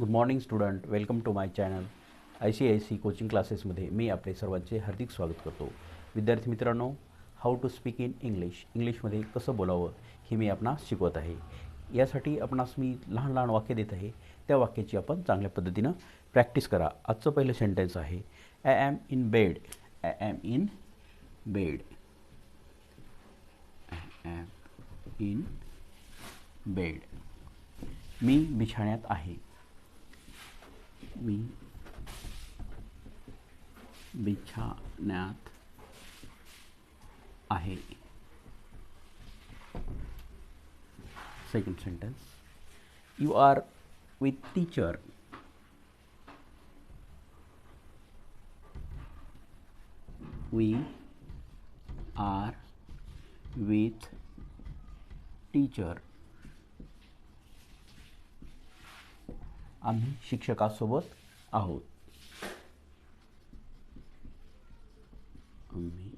Good morning student welcome to my channel I C I C coaching क्लासेसमध्ये मी आपले सर्वांचे हार्दिक स्वागत करतो. विद्यार्थी मित्रांनो how to speak in English इंग्लिशमध्ये कसं बोलावं हे मी आपणास शिकवत आहे. यासाठी आपणास मी लहान लहान वाक्य देत आहे. त्या वाक्याची आपण चांगल्या पद्धतीनं प्रॅक्टिस करा. आजचं पहिलं सेंटेन्स आहे I am in bed I am in bed I am in bed मी बिछाण्यात आहे. मी बिछाण्यात आहे second sentence you are with teacher we are with teacher आम्ही शिक्षकासोबत आहोत. आम्ही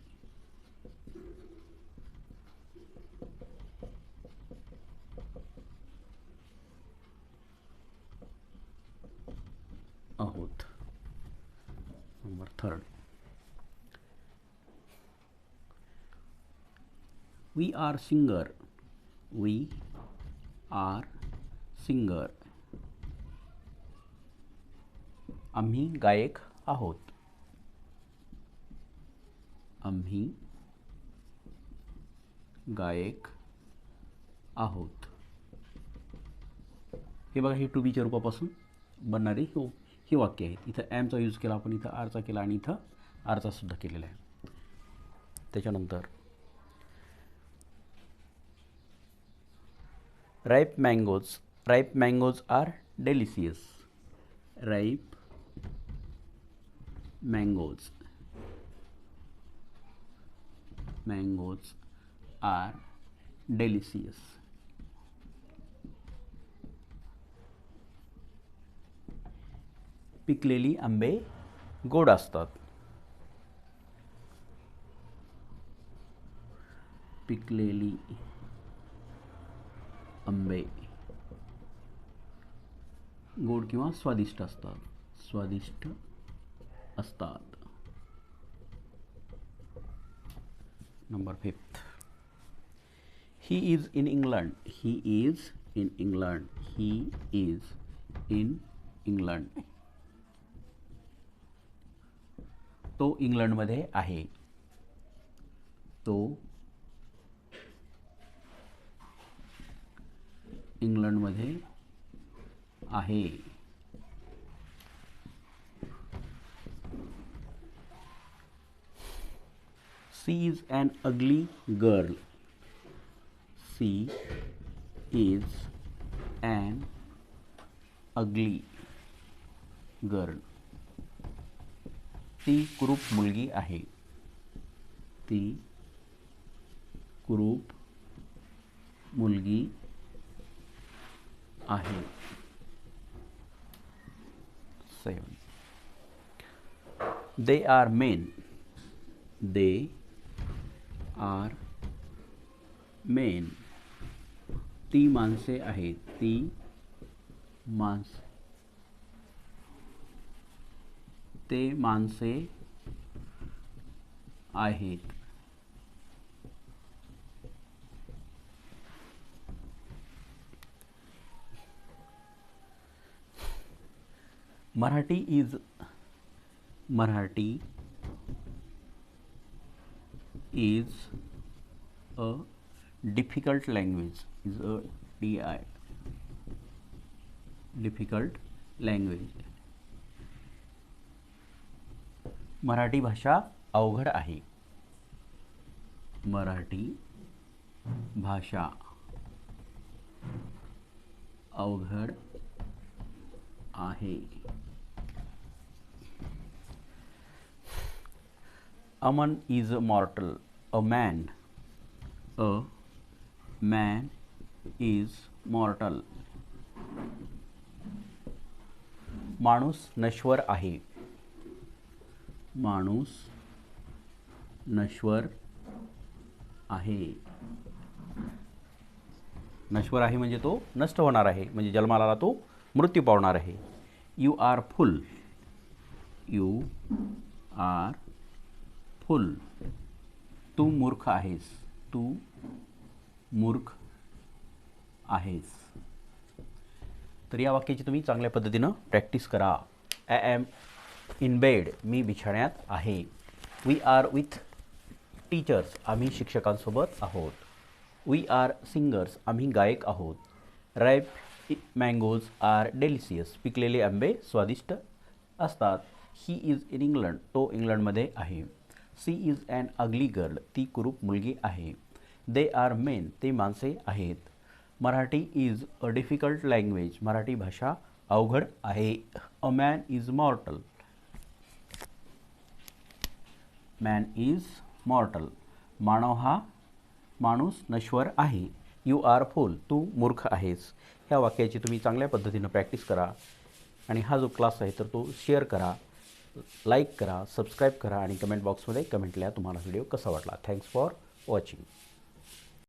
आहोत. Number third. We are singer we are singer आम्ही गायक आहोत. आम्ही गायक आहोत. हे बघा हे टू बीच्या रूपापासून बनणारी हो ही वाक्य आहेत इथं ॲमचा यूज केला आपण इथं आरचा केला आणि इथं आरचा सुद्धा केलेला आहे. त्याच्यानंतर ripe mangoes ripe mangoes are delicious ripe mangoes. Mangoes are delicious. पिकलेली आंबे गोड असतात. पिकलेली आंबे गोड किंवा स्वादिष्ट असतात. स्वादिष्ट असतात. Number fifth he is in England he is in England he is in England तो इंग्लंडमध्ये आहे. तो इंग्लंडमध्ये आहे. She is an ugly girl. She is an ugly girl. ती कुरूप मुलगी आहे ती कुरूप मुलगी आहे seven they are men they are men. ती माणसे आहेत ती माणस. ते माणसे आहेत. Marathi is Marathi is a difficult language is a di difficult language Marathi भाषा अवघड आहे मराठी भाषा अवघड आहे Aman is a mortal. A man. A man is mortal. माणूस नश्वर आहे माणूस नश्वर आहे नश्वर आहे म्हणजे तो नष्ट होणार आहे म्हणजे जन्माला तो मृत्यू पावणार आहे you are fool you are fool. तू मूर्ख आहेस. तू मूर्ख आहेस. तर या वाक्याची तुम्ही चांगल्या पद्धतीनं प्रॅक्टिस करा. आय ॲम इन बेड मी बिछाण्यात आहे. वी आर विथ टीचर्स आम्ही शिक्षकांसोबत आहोत. वी आर सिंगर्स आम्ही गायक आहोत. रॅप मँगोज आर डेलिसियस पिकलेले आंबे स्वादिष्ट असतात. ही इज इन इंग्लंड तो इंग्लंडमध्ये आहे. She is an ugly girl ती कुरूप मुलगी आहे. दे आर मेन ते माणसे आहेत. Marathi is a difficult language Marathi भाषा अवघड आहे. A man is mortal. Man is mortal. मानव हा माणूस नश्वर आहे. यू आर फुल तू मूर्ख आहेस. ह्या वाक्याची तुम्ही चांगल्या पद्धतीनं प्रॅक्टिस करा. आणि हा जो क्लास आहे तर तो शेअर करा. लाईक करा सबस्क्राईब करा आणि कमेंट बॉक्समध्ये कमेंट लिहा तुम्हाला व्हिडिओ कसा वाटला. Thanks for watching